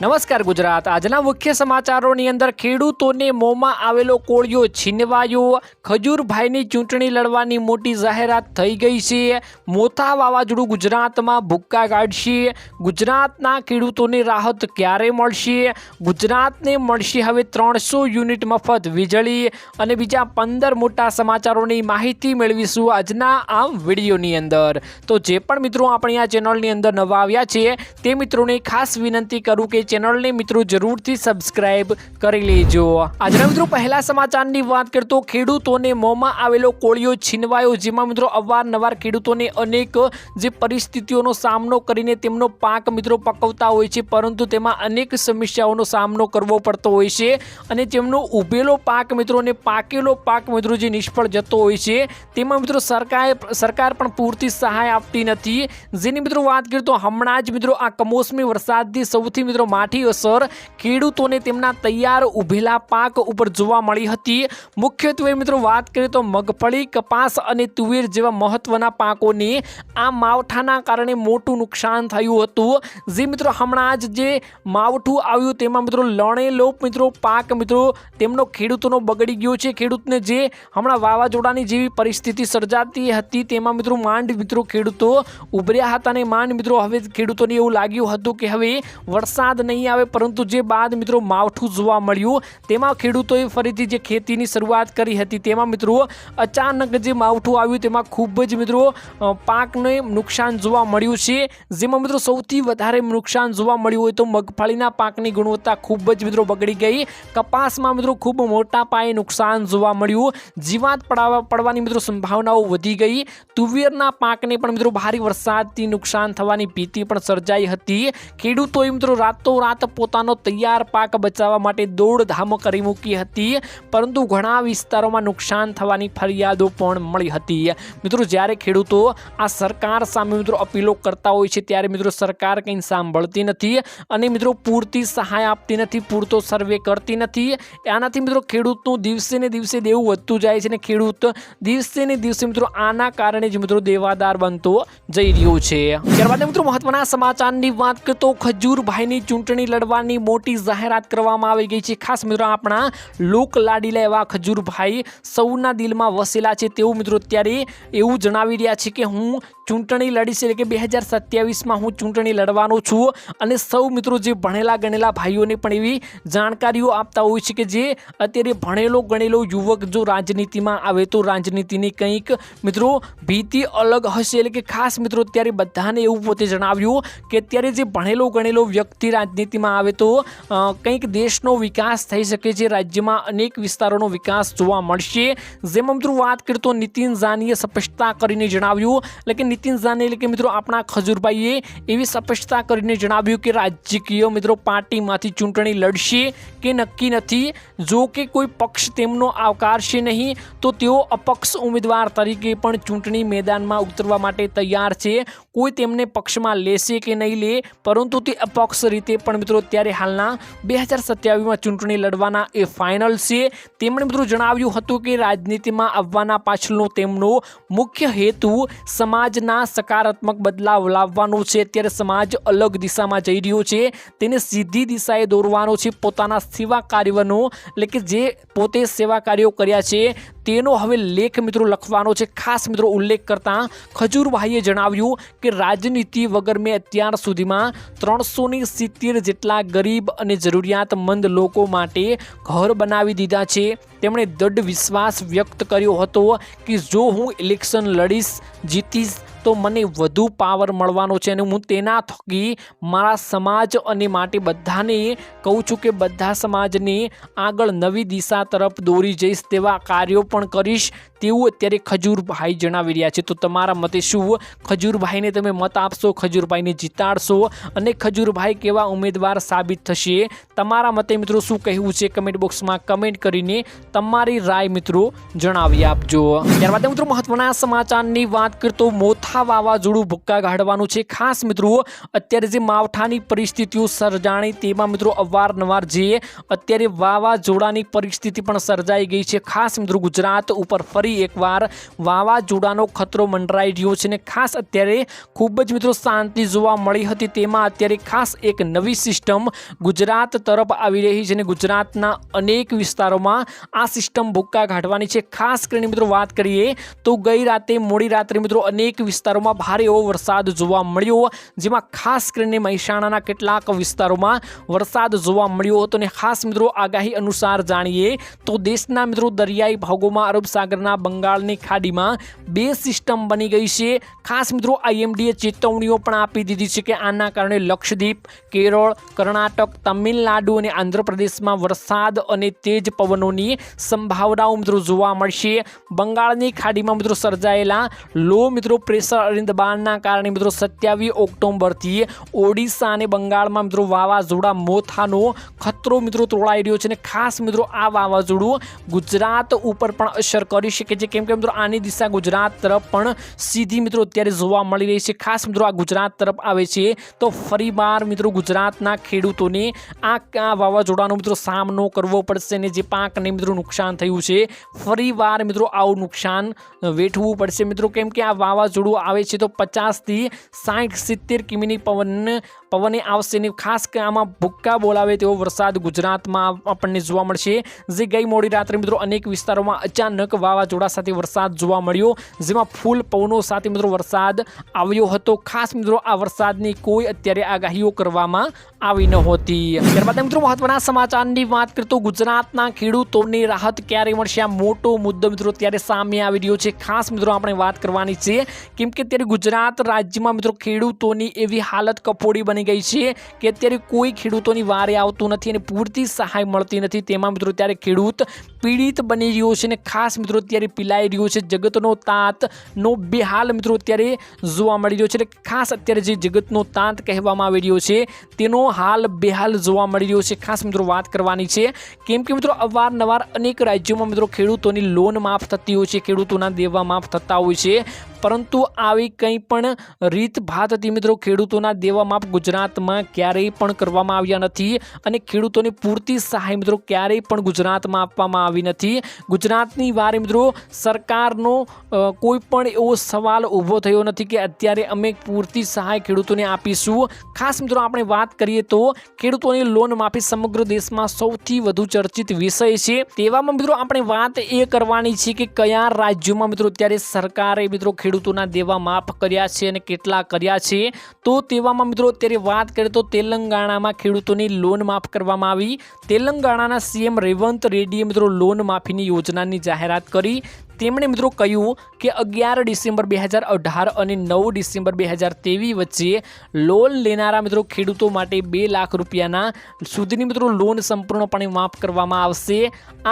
નમસ્કાર ગુજરાત. આજના મુખ્ય સમાચારોની અંદર ખેડૂતોને મોંમાં આવેલો કોળિયો છીનવાયો. ખજૂરભાઈની ચૂંટણી લડવાની મોટી જાહેરાત થઈ ગઈ છે. મોથા વાવાઝોડું ગુજરાતમાં ભૂક્કા કાઢશે. ગુજરાતના ખેડૂતોને રાહત ક્યારે મળશે? ગુજરાતને મળશે હવે ત્રણસો યુનિટ મફત વીજળી. અને બીજા પંદર મોટા સમાચારોની માહિતી મેળવીશું આજના આ વિડીયોની અંદર. તો જે પણ મિત્રો આપણી આ ચેનલની અંદર નવા આવ્યા છે, તે મિત્રોને ખાસ વિનંતી કરું કે ચેનલને મિત્રો જરૂરથી સબસ્ક્રાઇબ કરી લેજો. આજના મિત્રો પહેલા સમાચારની વાત કરતો ખેડૂતોને મોંમાં આવેલો કોળિયો છીનવાયો, જેમાં મિત્રો અવારનવાર ખેડૂતોને અનેક જે પરિસ્થિતિઓનો સામનો કરીને તેમનો પાક મિત્રો પકવતા હોય છે, પરંતુ તેમાં અનેક સમસ્યાઓનો સામનો કરવો પડતો હોય છે અને તેમનો ઉભેલો પાક મિત્રો અને પાકેલો પાક મિત્રો જે નિષ્ફળ જતો હોય છે, તેમાં મિત્રો સરકાર સરકાર પણ પૂરતી સહાય આપતી નથી. જેની મિત્રો વાત કરીએ તો હમણાં જ મિત્રો આ કમોસમી વરસાદથી સૌથી મિત્રો માઠી અસર ખેડૂતોને તેમના તૈયાર ઉભેલા પાક ઉપર જોવા મળી હતી. મુખ્યત્વે મિત્રો વાત કરીએ તો મગફળી, કપાસ અને તુવેર જેવા મહત્વના પાકોને આ માવઠાના કારણે મોટું નુકસાન થયું હતું. જે મિત્રો હમણાં જ જે માવઠું આવ્યું તેમાં મિત્રો લણેલો મિત્રો પાક મિત્રો તેમનો ખેડૂતોનો બગડી ગયો છે. ખેડૂતને જે હમણાં વાવાઝોડાની જેવી પરિસ્થિતિ સર્જાતી હતી તેમાં મિત્રો માંડ મિત્રો ખેડૂતો ઉભર્યા હતા અને માંડ મિત્રો હવે ખેડૂતોને એવું લાગ્યું હતું કે હવે વરસાદ નહીં આવે, પરંતુ જે બાદ મિત્રો માવઠું જોવા મળ્યું, તેમાં ખેડૂતોએ ફરીથી જે ખેતીની શરૂઆત કરી હતી, તેમાં મિત્રો અચાનક જે માવઠું આવ્યું, તેમાં ખૂબ જ મિત્રો પાકને નુકસાન જોવા મળ્યું છે. જેમાં મિત્રો સૌથી વધારે નુકસાન જોવા મળ્યું હોય તો મગફળીના પાકની ગુણવત્તા ખૂબ જ મિત્રો બગડી ગઈ. કપાસમાં મિત્રો ખૂબ મોટા પાયે નુકસાન જોવા મળ્યું. જીવાત પડાવા, પડવાની મિત્રો સંભાવનાઓ વધી ગઈ. તુવેરના પાકને પણ મિત્રો ભારે વરસાદથી નુકસાન થવાની ભીતિ પણ સર્જાઈ હતી. ખેડૂતોએ મિત્રો રાતોરાત પોતાનો તૈયાર પાક બચાવવા માટે દોડધામ કરી મૂકી હતી, પરંતુ ઘણા વિસ્તારોમાં નુકસાન થવાની ફરિયાદો પણ મળી હતી. મિત્રો, જ્યારે ખેડૂતો આ સરકાર સામે મિત્રો અપીલો કરતા હોય છે, ત્યારે મિત્રો સરકાર કંઈ સાંભળતી નથી અને મિત્રો પૂરતી સહાય આપતી નથી, પૂરતો સર્વે કરતી નથી. આનાથી મિત્રો ખેડૂતનું દિવસે ને દિવસે દેવું વધતું જાય છે અને ખેડૂત દિવસે ને દિવસે મિત્રો આના કારણે જ મિત્રો દેવાદાર બનતો જઈ રહ્યો છે. ત્યારબાદ મિત્રો મહત્વના સમાચારની વાત કરતો ખજૂરભાઈની ચૂંટણી લડવાની મોટી જાહેરાત કરવામાં આવી ગઈ છે. ખાસ મિત્રો આપણા લોક લાડીલા એવા ખજૂરભાઈ સૌના દિલમાં વસેલા છે. તેવું મિત્રો અત્યારે એવું જણાવી રહ્યા છે કે હું ચૂંટણી લડીશ એટલે કે બે હજાર સત્યાવીસમાં હું ચૂંટણી લડવાનો છું. અને સૌ મિત્રો જે ભણેલા ગણેલા ભાઈઓને પણ એવી જાણકારીઓ આપતા હોય છે કે જે અત્યારે ભણેલો ગણેલો યુવક જો રાજનીતિમાં આવે તો રાજનીતિની કંઈક મિત્રો ભીતિ અલગ હશે. એટલે કે ખાસ મિત્રો અત્યારે બધાને એવું પોતે જણાવ્યું કે અત્યારે જે ભણેલો ગણેલો વ્યક્તિ રાજનીતિમાં આવે તો કંઈક દેશનો વિકાસ થઈ શકે છે, રાજ્યમાં અનેક વિસ્તારોનો વિકાસ જોવા મળશે. જેમાં મિત્રો વાત કરીએ તો નીતિન જાનીએ સ્પષ્ટતા કરીને જણાવ્યું. એટલે કે નીતિન જાની એટલે કે મિત્રો આપણા ખજૂરભાઈએ એવી સ્પષ્ટતા કરીને જણાવ્યું કે રાજકીય મિત્રો પાર્ટીમાંથી ચૂંટણી લડશે કે નક્કી નથી. જો કે કોઈ પક્ષ તેમનો આવકારશે નહીં, તો તેઓ અપક્ષ ઉમેદવાર તરીકે પણ ચૂંટણી મેદાનમાં ઉતરવા માટે તૈયાર છે. કોઈ તેમને પક્ષમાં લેશે કે નહીં લે, પરંતુ તે અપક્ષ રીતે પણ મિત્રો અત્યારે હાલના બે હજાર સત્યાવીસમાં ચૂંટણી લડવાના એ ફાઇનલ છે. તેમણે મિત્રો જણાવ્યું હતું કે રાજનીતિમાં આવવાના પાછળનો તેમનો મુખ્ય હેતુ સમાજના સકારાત્મક બદલાવ લાવવાનો છે. અત્યારે સમાજ અલગ દિશામાં જઈ રહ્યો છે. તેને સીધી દિશાએ દોરવાનો છે. પોતાના સેવા કાર્યનો, એટલે કે જે પોતે સેવા કાર્યો કર્યા છે, તેનો હવે લેખ મિત્રો લખવાનો છે. ખાસ મિત્રો ઉલ્લેખ કરતા ખજૂરભાઈએ જણાવ્યું કે રાજનીતિ વગર મેં અત્યાર સુધીમાં ત્રણસો ની સિત્તેર જેટલા ગરીબ અને જરૂરિયાતમંદ લોકો માટે ઘર બનાવી દીધા છે. તેમણે દૃઢ વિશ્વાસ વ્યક્ત કર્યો હતો કે જો હું ઇલેક્શન લડીશ, જીતીશ તો મને વધુ પાવર મળવાનો છે અને હું તેના થકી મારા સમાજ અને માટે બધાને કહું છું કે બધા સમાજને આગળ નવી દિશા તરફ દોરી જઈશ તેવા કાર્યો પણ કરીશ. તેવું અત્યારે ખજૂરભાઈ જણાવી રહ્યા છે. તો તમારા મતે શું? ખજૂરભાઈને તમે મત આપશો? ખજૂરભાઈને જીતાડશો? અને ખજૂરભાઈ કેવા ઉમેદવાર સાબિત થશે? તમારા મતે મિત્રો શું કહેવું છે? કમેન્ટ બોક્સમાં કમેન્ટ કરીને તમારી રાય મિત્રો જણાવી આપજો. ત્યારબાદ મિત્રો મહત્વના સમાચારની વાત કરતો મોથા મોથા વાવાઝોડું ભૂક્કા કાઢવાનું છે. ખાસ મિત્રો, અત્યારે જે માવઠાની પરિસ્થિતિઓ સર્જાણી તેમાં મિત્રો અવારનવાર જે અત્યારે વાવાઝોડાની પરિસ્થિતિ પણ સર્જાઈ ગઈ છે. ખાસ મિત્રો, ગુજરાત ઉપર ફરી એકવાર વાવાઝોડાનો ખતરો મંડરાઈ રહ્યો છે અને ખાસ અત્યારે ખૂબ જ મિત્રો શાંતિ જોવા મળી હતી. તેમાં અત્યારે ખાસ એક નવી સિસ્ટમ ગુજરાત તરફ આવી રહી છે અને ગુજરાતના અનેક વિસ્તારોમાં આ સિસ્ટમ ભૂક્કા કાઢવાની છે. ખાસ કરીને મિત્રો વાત કરીએ તો ગઈ રાતે મોડી રાત્રે મિત્રો અનેક વિસ્તારોમાં ભારે એવો વરસાદ જોવા મળ્યો. જેમાં ખાસ કરીને મહેસાણાના કેટલાક વિસ્તારોમાં વરસાદ જોવા મળ્યો હતો અને ખાસ મિત્રો આગાહી અનુસાર જાણીએ તો દેશના મિત્રો દરિયાઈ ભાગોમાં અરબ સાગરના બંગાળની ખાડીમાં બે સિસ્ટમ બની ગઈ છે. ખાસ મિત્રો આઈએમડીએ ચેતવણીઓ પણ આપી દીધી છે કે આના કારણે લક્ષદ્વીપ, કેરળ, કર્ણાટક, તમિલનાડુ અને આંધ્રપ્રદેશમાં વરસાદ અને તેજ પવનોની સંભાવનાઓ મિત્રો જોવા મળશે. બંગાળની ખાડીમાં મિત્રો સર્જાયેલા લો મિત્રો પ્રેશર અને બાણના કારણે મિત્રો સત્યાવીસ ઓક્ટોબરથી ઓડિશા અને બંગાળમાં મિત્રો વાવાઝોડા મોથાનો ખતરો મિત્રો તોળાઈ રહ્યો છે અને ખાસ મિત્રો આ વાવાઝોડું ગુજરાત ઉપર પણ અસર કરી શકે છે. કેમ કે મિત્રો આની દિશા ગુજરાત તરફ પણ સીધી મિત્રો અત્યારે જોવા મળી રહી છે. ખાસ મિત્રો આ ગુજરાત તરફ આવે છે તો ફરીવાર મિત્રો ગુજરાતના ખેડૂતોને આ આ વાવાઝોડાનો મિત્રો સામનો કરવો પડશે અને જે પાકને મિત્રો નુકસાન થયું છે ફરીવાર મિત્રો આવું નુકસાન વેઠવું પડશે મિત્રો. કેમ કે આ વાવાઝોડું આવે છે તો પચાસથી સાઠ સિત્તેર કિમીની પવન પવને આવશે ને ખાસ આમાં ભૂક્કા બોલાવે તેવો વરસાદ ગુજરાતમાં આપણને જોવા મળશે. જે ગઈ મોડી રાત્રે મિત્રો અનેક વિસ્તારોમાં અચાનક વાવાઝોડા સાથે વરસાદ જોવા મળ્યો, જેમાં ફૂલ પવનો સાથે મિત્રો વરસાદ આવ્યો હતો. ખાસ મિત્રો આ વરસાદની કોઈ અત્યારે આગાહીઓ કરવામાં આવી નહોતી. ત્યારબાદ મિત્રો મહત્વના સમાચારની વાત કરીએ તો ગુજરાતના ખેડૂતોની રાહત ક્યારે મળશે? આ મોટો મુદ્દો મિત્રો ત્યારે સામે આવી રહ્યો છે. ખાસ મિત્રો આપણે વાત કરવાની છે, કેમ કે અત્યારે ગુજરાત રાજ્યમાં મિત્રો ખેડૂતોની એવી હાલત કફોડી બની ગઈ છે કે અત્યારે કોઈ ખેડૂતોની વારે આવતું નથી અને પૂરતી સહાય મળતી નથી. તેમાં મિત્રો ત્યારે ખેડૂત પીડિત બની રહ્યો છે અને ખાસ મિત્રો અત્યારે પીલાઈ રહ્યો છે. જગતનો તાંતનો બેહાલ મિત્રો અત્યારે જોવા મળી રહ્યો છે એટલે ખાસ અત્યારે જે જગતનો તાંત કહેવામાં આવી રહ્યો છે તેનો હાલ બેહાલ જોવા મળી રહ્યો છે. ખાસ મિત્રો વાત કરવાની છે કેમ કે મિત્રો અવારનવાર અનેક રાજ્યોમાં મિત્રો ખેડૂતોની લોન માફ થતી હોય છે, ખેડૂતોના દેવા માફ થતા હોય છે. પરંતુ આવી કંઈ પણ રીત ભાત હતી મિત્રો ખેડૂતોના દેવા માપ ગુજરાતમાં ક્યારેય પણ કરવામાં આવ્યા નથી અને ખેડૂતોને પૂરતી સહાય મિત્રો ક્યારેય પણ ગુજરાતમાં આપવામાં આવી નથી. ગુજરાતની વારે મિત્રો સરકારનો કોઈ પણ એવો સવાલ ઊભો થયો નથી કે અત્યારે અમે પૂરતી સહાય ખેડૂતોને આપીશું. ખાસ મિત્રો આપણે વાત કરીએ તો ખેડૂતોની લોન માફી સમગ્ર દેશમાં સૌથી વધુ ચર્ચિત વિષય છે. તેવામાં મિત્રો આપણે વાત એ કરવાની છે કે કયા રાજ્યોમાં મિત્રો અત્યારે સરકારે મિત્રો ખેડૂતોના દેવા માફ કર્યા છે અને કેટલા કર્યા છે? તો તેવામાં મિત્રો અત્યારે વાત કરીએ તો તેલંગાણામાં ખેડૂતોની લોન માફ કરવામાં આવી. તેલંગાણાના સીએમ રેવંત રેડ્ડીએ મિત્રો લોન માફીની યોજનાની જાહેરાત કરી. તેમણે મિત્રો કહ્યું કે અગિયાર ડિસેમ્બર બે હજાર અઢાર અને નવ ડિસેમ્બર બે હજાર તેવીસ વચ્ચે લોન લેનારા મિત્રો ખેડૂતો માટે બે લાખ રૂપિયાના સુધીની મિત્રો લોન સંપૂર્ણપણે માફ કરવામાં આવશે.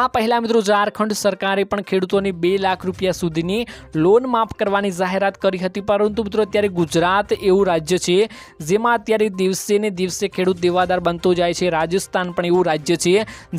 આ પહેલાં મિત્રો ઝારખંડ સરકારે પણ ખેડૂતોને બે લાખ રૂપિયા સુધીની લોન માફ કરવાની જાહેરાત કરી હતી. પરંતુ મિત્રો અત્યારે ગુજરાત એવું રાજ્ય છે જેમાં અત્યારે દિવસે ને દિવસે ખેડૂત દેવાદાર બનતો જાય છે. રાજસ્થાન પણ એવું રાજ્ય છે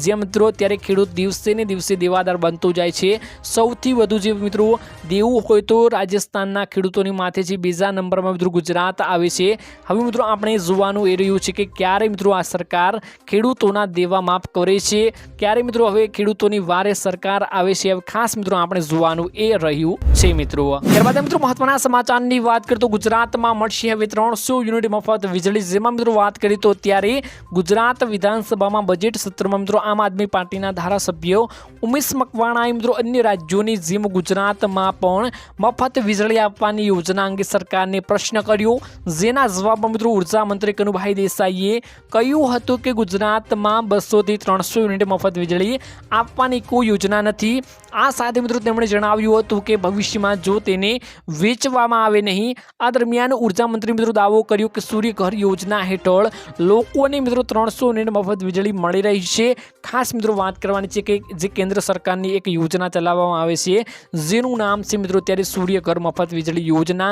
જે મિત્રો અત્યારે ખેડૂત દિવસે ને દિવસે દેવાદાર બનતો જાય છે. સૌથી વધુ જે મિત્રો દેવું હોય તો રાજસ્થાનના ખેડૂતોની માથે છે બીજા નંબરમાં મિત્રો ગુજરાત આવે છે. હવે મિત્રો આપણે જોવાનું એ રહ્યું છે કે ક્યારે મિત્રો આ સરકાર ખેડૂતોના દેવા માફ કરે છે? ક્યારે મિત્રો હવે ખેડૂતોની વારે સરકાર આવે છે? હવે ખાસ મિત્રો આપણે જોવાનું એ રહ્યું છે મિત્રો. ત્યારબાદ મિત્રો મહત્વના સમાચારની વાત કરીએ તો ગુજરાતમાં મળશે હવે ત્રણસો યુનિટ મફત વીજળી. જેમાં મિત્રો વાત કરીએ તો ત્યારે ગુજરાત વિધાનસભામાં બજેટ સત્રમાં મિત્રો આમ આદમી પાર્ટીના ધારાસભ્યો ઉમેશ મકવાણાએ મિત્રો અન્ય રાજ્યોની જેમ ગુજરાતમાં પણ મફત વીજળી આપવાની યોજના અંગે સરકારને પ્રશ્ન કર્યો. જેના જવાબમાં મિત્રો ઊર્જા મંત્રી કનુભાઈ દેસાઈએ કહ્યું હતું કે ગુજરાતમાં બસોથી ત્રણસો યુનિટ મફત વીજળી આપવાની કોઈ યોજના નથી. આ સાથે મિત્રો તેમણે જણાવ્યું હતું કે ભવિષ્યમાં જો તેને વેચવામાં આવે નહીં, આ દરમિયાન ઊર્જા મંત્રી મિત્રો દાવો કર્યો કે સૂર્યઘર યોજના હેઠળ લોકોને મિત્રો ત્રણસો યુનિટ મફત વીજળી મળી રહી છે. ખાસ મિત્રો વાત કરવાની છે કે જે કેન્દ્ર સરકારની એક યોજના ચલાવવામાં આવે છે. જેનું નામ છે મિત્રો. અત્યારે સૂર્યઘર મફત વીજળી યોજના,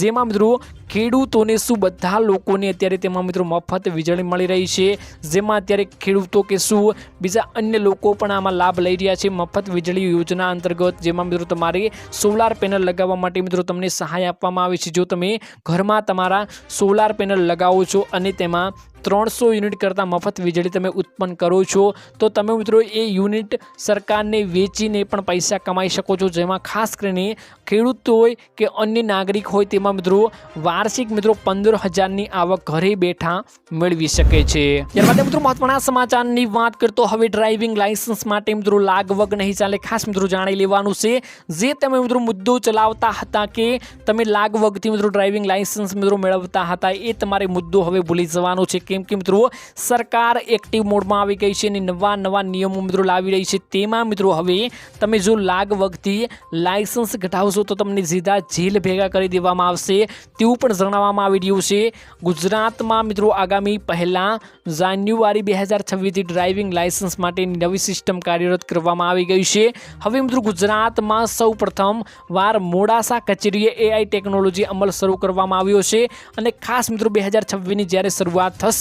જેમાં મિત્રો ખેડૂતોને શું બધા લોકોને અત્યારે તેમાં મિત્રો મફત વીજળી મળી રહી છે. જેમાં અત્યારે ખેડૂતો કે શું બીજા અન્ય લોકો પણ આમાં લાભ લઈ રહ્યા છે મફત વીજળી યોજના અંતર્ગત. જેમાં મિત્રો તમારે સોલાર પેનલ લગાવવા માટે મિત્રો તમને સહાય આપવામાં આવે છે. જો તમે ઘરમાં તમારા સોલાર પેનલ લગાવો છો અને તેમાં ત્રણસો યુનિટ કરતાં મફત વીજળી તમે ઉત્પન્ન કરો છો. તો તમે મિત્રો એ યુનિટ સરકારને વેચીને પણ પૈસા કમાઈ શકો છો. જેમાં ખાસ કરીને ખેડૂત હોય કે અન્ય નાગરિક હોય તેમાં મિત્રો વાર્ષિક મિત્રો પંદર હજારની આવક ઘરે બેઠા મેળવી શકે છે. ત્યારબાદ મિત્રો મહત્વના સમાચારની વાત કરતો હવે ડ્રાઇવિંગ લાયસન્સ માટે મિત્રો લાગવગ નહીં ચાલે. ખાસ મિત્રો જાણી લેવાનું છે. જે તમે મિત્રો મુદ્દો ચલાવતા હતા કે તમે લાગવગથી મિત્રો ડ્રાઇવિંગ લાયસન્સ મિત્રો મેળવતા હતા, એ તમારે મુદ્દો હવે ભૂલી જવાનો છે. કેમ કે મિત્રો, સરકાર એક્ટિવ મોડમાં આવી ગઈ છે અને નવા નવા નિયમો મિત્રો લાવી રહી છે. તેમાં મિત્રો હવે તમે જો લાગ વખતી લાયસન્સ ઘટાવશો તો તમને સીધા જેલ ભેગા કરી દેવામાં આવશે. તેવું પણ જણાવવામાં આવી રહ્યું છે. ગુજરાતમાં મિત્રો આગામી પહેલાં જાન્યુઆરી બે હજાર છવ્વીસથી ડ્રાઇવિંગ લાયસન્સ માટેની નવી સિસ્ટમ કાર્યરત કરવામાં આવી ગઈ છે. હવે મિત્રો ગુજરાતમાં સૌ પ્રથમ વાર મોડાસા કચેરીએ એઆઈ ટેકનોલોજી અમલ શરૂ કરવામાં આવ્યો છે અને ખાસ મિત્રો બે હજાર છવ્વીસની જ્યારે શરૂઆત થશે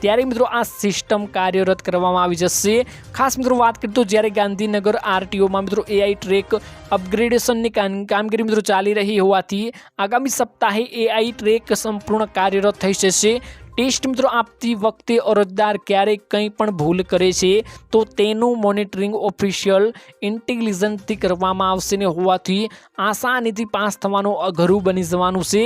ત્યારે મિત્રો આ સિસ્ટમ કાર્યરત કરવામાં આવી જશે. ખાસ મિત્રો વાત કરીએ તો જ્યારે ગાંધીનગર આરટીઓમાં મિત્રો એઆઈ ટ્રેક અપગ્રેડેશનની કામ- કામગીરી મિત્રો ચાલી રહી હોવાથી આગામી સપ્તાહે એઆઈ ટ્રેક સંપૂર્ણ કાર્યરત થઈ જશે. ટેસ્ટ મિત્રો આપતી વખતે અરજદાર ક્યારેક કંઈ પણ ભૂલ કરે છે, તો તેનું મોનિટરિંગ ઓફિશિયલ ઇન્ટેલિજન્સથી કરવામાં આવશે ને હોવાથી આસાનીથી પાસ થવાનું અઘરું બની જવાનું છે.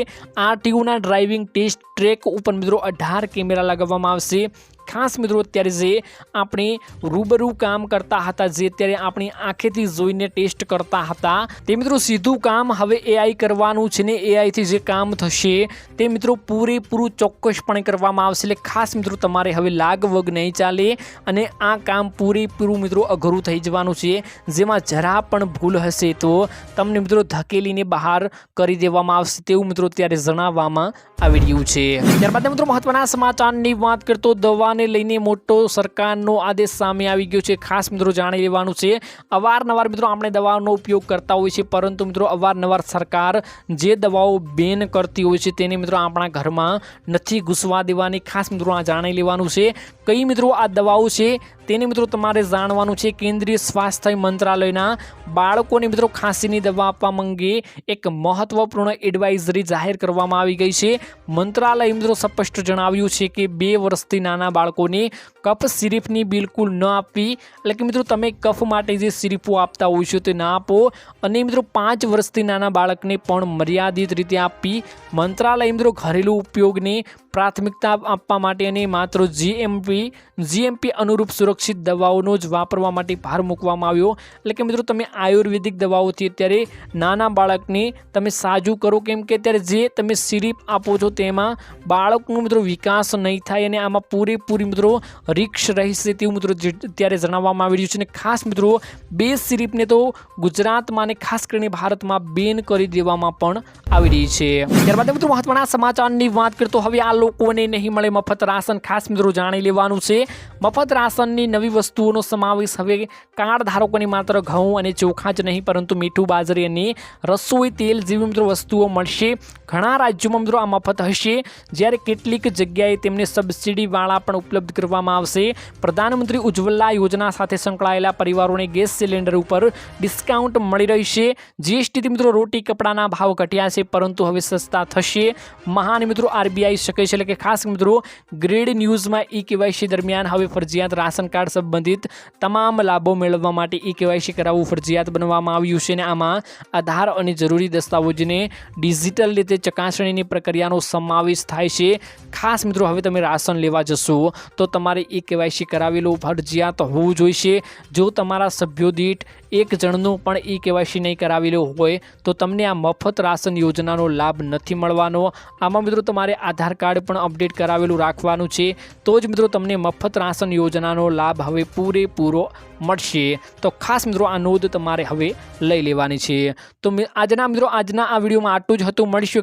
આરટીયુના ડ્રાઇવિંગ ટેસ્ટ ટ્રેક ઉપર મિત્રો અઢાર કેમેરા લગાવવામાં આવશે. ખાસ મિત્રો, અત્યારે જે આપણે રૂબરૂ કામ કરતા હતા, જે અત્યારે આપણી આંખેથી જોઈને ટેસ્ટ કરતા હતા, તે મિત્રો સીધું કામ હવે એઆઈ કરવાનું છે ને એઆઈથી જે કામ થશે, તે મિત્રો પૂરેપૂરું ચોક્કસપણે કરવામાં આવશે. એટલે ખાસ મિત્રો, તમારે હવે લાગવગ નહીં ચાલે અને આ કામ પૂરેપૂરું મિત્રો અઘરું થઈ જવાનું છે. જેમાં જરા પણ ભૂલ હશે તો તમને મિત્રો ધકેલીને બહાર કરી દેવામાં આવશે તેવું મિત્રો અત્યારે જણાવવામાં આવી રહ્યું છે. ત્યારબાદ મિત્રો, મહત્વના સમાચારની વાત કરતો દવાને લઈને મોટો સરકારનો આદેશ સામે આવી ગયો છે. ખાસ મિત્રો જાણી લેવાનું છે, અવારનવાર મિત્રો આપણે દવાઓનો ઉપયોગ કરતા હોય છે પરંતુ મિત્રો અવારનવાર સરકાર જે દવાઓ બેન કરતી હોય છે તેને મિત્રો આપણા ઘરમાં નથી ઘૂસવા દેવાની. ખાસ મિત્રો આ જાણી લેવાનું છે. કઈ મિત્રો આ દવાઓ છે તેને મિત્રો તમારે જાણવાનું છે. કેન્દ્રીય સ્વાસ્થ્ય મંત્રાલયના બાળકોને મિત્રો ખાંસીની દવા આપવા અંગે એક મહત્વપૂર્ણ એડવાઇઝરી જાહેર કરવામાં આવી ગઈ છે. મંત્રાલય મિત્રો સ્પષ્ટ જણાવ્યું છે કે બે વર્ષથી નાના બાળકોને કફ સિરપની બિલકુલ ન આપવી. એટલે કે મિત્રો, તમે કફ માટે જે સિરપો આપતા હોય છો તે ના આપો. અને મિત્રો, પાંચ વર્ષથી નાના બાળકને પણ મર્યાદિત રીતે આપવી. મંત્રાલય મિત્રો, ઘરેલું ઉપયોગને પ્રાથમિકતા આપવા માટે અને માત્ર જીએમપી જીએમપી અનુરૂપ સુરક્ષિત દવાઓનો જ વાપરવા માટે ભાર મૂકવામાં આવ્યો. એટલે કે મિત્રો, તમે આયુર્વેદિક દવાઓથી અત્યારે નાના બાળકને તમે સાજું કરો, કેમ કે અત્યારે જે તમે સિરીપ આપો છો તેમાં બાળકનો મિત્રો વિકાસ નહીં થાય અને આમાં પૂરેપૂરી મિત્રો રિક્ષ રહેશે તેવું મિત્રો ત્યારે જણાવવામાં આવી રહ્યું છે. અને ખાસ મિત્રો, બે સિરીપને તો ગુજરાતમાં અને ખાસ કરીને ભારતમાં બેન કરી દેવામાં પણ આવી રહી છે. ત્યારબાદ મિત્રો, મહત્વના સમાચારની વાત કરતો હવે આ લોકોને નહીં મળે મફત રાશન. ખાસ મિત્રો જાણી લેવાનું છે. મફત રાશનની નવી વસ્તુઓનો સમાવેશ હવે કાર્ડ ધારકોને માત્ર ઘઉં અને ચોખા જ નહીં, પરંતુ મીઠું, બાજરી અને રસોઈ તેલ જેવી મિત્રો વસ્તુઓ મળશે. ઘણા રાજ્યોમાં મિત્રો આ મફત હશે. જ્યારે કેટલીક જગ્યાએ તેમને સબસિડીવાળા પણ ઉપલબ્ધ કરવામાં આવશે. પ્રધાનમંત્રી ઉજ્જવલા યોજના સાથે સંકળાયેલા પરિવારોને ગેસ સિલિન્ડર ઉપર ડિસ્કાઉન્ટ મળી રહેશે. જીએસટીથી મિત્રો રોટી કપડાના ભાવ ઘટ્યા છે, પરંતુ હવે સસ્તા થશે. મહાન મિત્રો આરબીઆઈ શકે છે, એટલે કે ખાસ મિત્રો, ગ્રેડ ન્યૂઝમાં ઈ કેવાયસી દરમિયાન હવે ફરજિયાત રાશન કાર્ડ સંબંધિત તમામ લાભો મેળવવા માટે ઈ કેવાયસી કરાવવું ફરજિયાત બનવામાં આવ્યું છે અને આમાં આધાર અને જરૂરી દસ્તાવેજને ડિજિટલ રીતે ચકાસણીની પ્રક્રિયાનો સમાવેશ થાય છે. ખાસ મિત્રો, હવે તમે રાશન લેવા જશો, તો તમારે ઈ કેવાયસી કરાવેલું ફરજિયાત હોવું જોઈશે. જો તમારા સભ્યો દીઠ એક જણનું પણ ઈ કેવાયસી નહીં કરાવેલું હોય, તો તમને આ મફત રાશન યોજનાનો લાભ નથી મળવાનો. આમાં મિત્રો, તમારે આધાર કાર્ડ પણ અપડેટ કરાવેલું રાખવાનું છે. તો જ મિત્રો, તમને મફત રાશન યોજનાનો લાભ હવે પૂરેપૂરો મળશે. તો ખાસ મિત્રો, આ નોંધ તમારે હવે લઈ લેવાની છે. તો આજના મિત્રો, આજના આ વિડીયોમાં આટલું જ હતું. મળીશું